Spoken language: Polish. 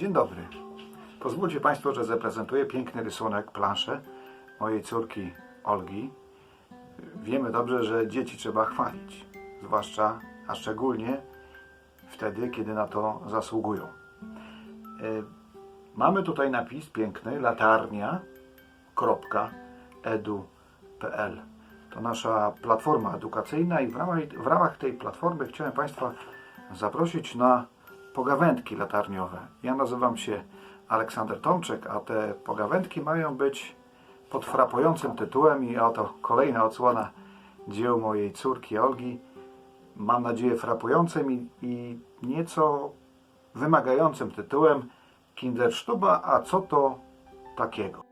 Dzień dobry. Pozwólcie Państwo, że zaprezentuję piękny rysunek, planszę mojej córki Olgi. Wiemy dobrze, że dzieci trzeba chwalić, zwłaszcza, a szczególnie wtedy, kiedy na to zasługują. E, Mamy tutaj napis piękny latarnia.edu.pl To nasza platforma edukacyjna i w ramach, tej platformy chciałem Państwa zaprosić na pogawędki latarniowe. Ja nazywam się Aleksander Tomczek, a te pogawędki mają być pod frapującym tytułem i oto kolejna odsłona dzieł mojej córki Olgi. Mam nadzieję frapującym i, i nieco wymagającym tytułem Kindersztuba, a co to takiego?